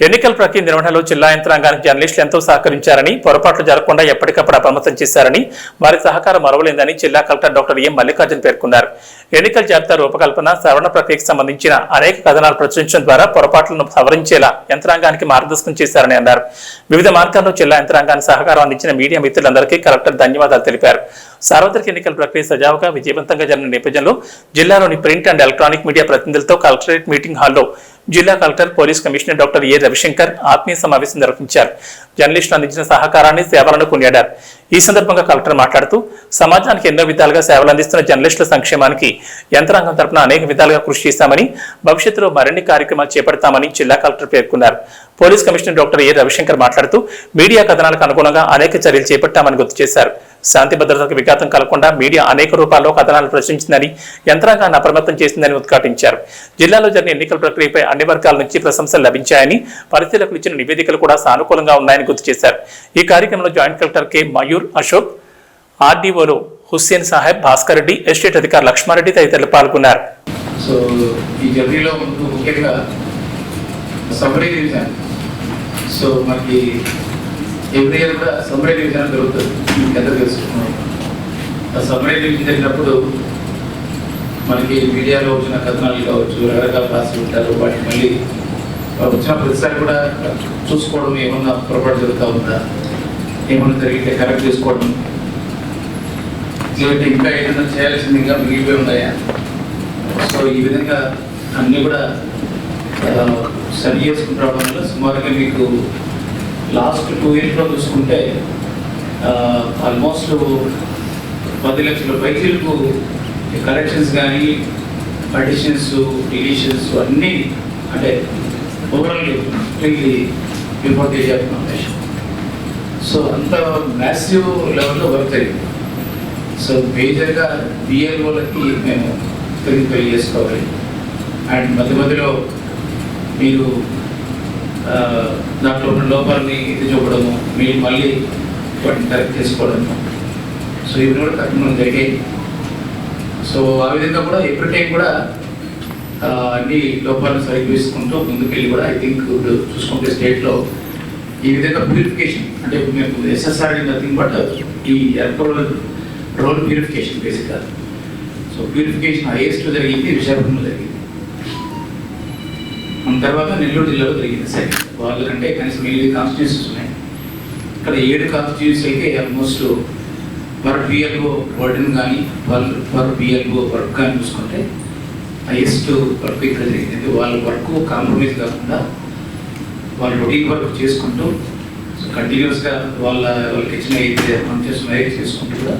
ఎన్నికల ప్రక్రియ నిర్వహణలో జిల్లా యంత్రాంగానికి జర్నలిస్టులు ఎంతో సహకరించారని పొరపాట్లు జరగకుండా ఎప్పటికప్పుడు అప్రమత్తం చేశారని వారి సహకారం మరవలేదని జిల్లా కలెక్టర్ డాక్టర్ ఎం మల్లికార్జున్ పేర్కొన్నారు. ఎన్నికల జాబితా రూపకల్పన సవరణ ప్రక్రియకు సంబంధించిన అనేక కథనాలు ప్రచురించడం ద్వారా పొరపాట్లను సవరించేలా యంత్రాంగానికి మార్గదర్శనం చేశారని అన్నారు. వివిధ మార్గాల్లో జిల్లా యంత్రాంగాన్ని సహకారం అందించిన మీడియా మిత్రులందరికీ కలెక్టర్ ధన్యవాదాలు తెలిపారు. సార్వత్రిక ఎన్నికల ప్రక్రియ సజావుగా విజయవంతంగా జరిగిన నేపథ్యంలో జిల్లాలోని ప్రింట్ అండ్ ఎలక్ట్రానిక్ మీడియా ప్రతినిధులతో కలెక్టరేట్ మీటింగ్ హాల్లో జిల్లా collector police commissioner doctor A Ravishankar ఆత్మీయ సమావేశం నిర్వహించారు. జర్నలిస్టులు అందించిన సహకారాన్ని సేవలను కొనియాడారు. ఈ సందర్భంగా కలెక్టర్ మాట్లాడుతూ సమాజానికి ఎన్నో విధాలుగా సేవలు అందిస్తున్న జర్నలిస్టుల సంక్షేమానికి యంత్రాంగం తరపున అనేక విధాలుగా కృషి చేశామని భవిష్యత్తులో మరిన్ని కార్యక్రమాలు చేపడతామని జిల్లా కలెక్టర్ పేర్కొన్నారు. Police commissioner doctor A Ravishankar మాట్లాడుతూ మీడియా కథనాలకు అనుగుణంగా అనేక చర్యలు చేపట్టామని గుర్తు చేశారు. శాంతి భద్రతకు విఘాతం కలగకుండా మీడియా అనేక రూపాల్లో కథనాలు ప్రచురించిందని యంత్రాంగాన్ని అప్రమత్తం చేసిందని ఉద్ఘాటించారు. జిల్లాలో జరిగిన ఎన్నికల ప్రక్రియపై అన్ని వర్గాల నుంచి ప్రశంసలు లభించాయని పరిశీలకులు ఇచ్చిన నివేదికలు కూడా సానుకూలంగా ఉన్నాయని గుర్తు చేశారు. ఈ కార్యక్రమంలో joint collector K. Mayur Ashok ఆర్డీఓలు Hussain Saheb Bhaskar Reddy estate అధికారి లక్ష్మారెడ్డి తదితరులు పాల్గొన్నారు. సో ఈ జర్నీలో ముఖ్యంగా రివిజన్ సో మనకి ఎవ్రీ ఇయర్ కూడా సమ్మరీ రివిజన్ జరుగుతుంది మీకు ఎంత తెలుసుకున్నాం ఆ సమ్మరీ రివిజన్ జరిగినప్పుడు మనకి మీడియాలో వచ్చిన కథనాలు కావచ్చు రకరకాల రాసి ఉంటారు. వాటిని మళ్ళీ వచ్చిన ప్రతిసారి కూడా చూసుకోవడం ఏమన్నా పొరపాటు జరుగుతూ ఉందా? ఏమన్నా జరిగితే కరెక్ట్ చేసుకోవడం? లేదంటే ఇంకా ఏదైనా చేయాల్సింది ఇంకా మిగిలిపోయి ఉన్నాయా? సో ఈ విధంగా అన్నీ కూడా సరి చేసుకుని రావడం వల్ల సుమారుగా మీకు లాస్ట్ టూ ఇయర్స్లో చూసుకుంటే ఆల్మోస్ట్ పది లక్షల పైసలకు కలెక్షన్స్ కానీ అడిషన్స్ డిలీషన్స్ అన్నీ అంటే overall completely before the foundation so అంత మ్యాసివ్ లెవెల్లో వర్క్ జరిగింది. సో మేజర్గా బిఎల్ఓలకి మేము తిరిగి పెళ్ళి చేసుకోవాలి. అండ్ మధ్య మధ్యలో మీరు దాంట్లో ఉన్న లోపాలని ఇది చూపడము మీరు మళ్ళీ వాటిని కరెక్ట్ చేసుకోవడము. సో ఇవి కూడా కరెక్ట్ జరిగాయి సో ఆ విధంగా కూడా ఎవ్రీ టైం కూడా అన్ని లోపాలను సరిచేసుకుంటూ ముందుకెళ్ళి కూడా ఐ థింక్ ఇప్పుడు చూసుకుంటే స్టేట్లో ఈ విధంగా ప్యూరిఫికేషన్ అంటే మేము ఎస్ఎస్ఆర్ నథింగ్ బట్ ఈ ఎలక్ట్రోల్ రోల్ ప్యూరిఫికేషన్ బేసిక్గా సో ప్యూరిఫికేషన్ హైయెస్ట్ జరిగింది విశాఖపట్నంలో జరిగింది. తర్వాత నెల్లూరు జిల్లాలో జరిగింది. సరే వాళ్ళకంటే కనీసం ఎనిమిది కాన్స్టిట్యూషన్స్ ఉన్నాయి. ఇక్కడ ఏడు కాన్స్టిట్యూషన్స్ అయితే ఆల్మోస్ట్ పర్ బిఎల్ఓ వర్డ్ని కానీ పర్ పర్ బిఎల్ఓ వర్క్ కానీ చూసుకుంటే హైయెస్ట్ వర్క్ ఇక్కడ జరిగింది. వాళ్ళ వర్క్ కాంప్రమైజ్ కాకుండా వాళ్ళు రొటీన్ వర్క్ చేసుకుంటూ కంటిన్యూస్గా వాళ్ళ వాళ్ళకి ఇచ్చిన అయితే మనం చేస్తున్న చేసుకుంటూ కూడా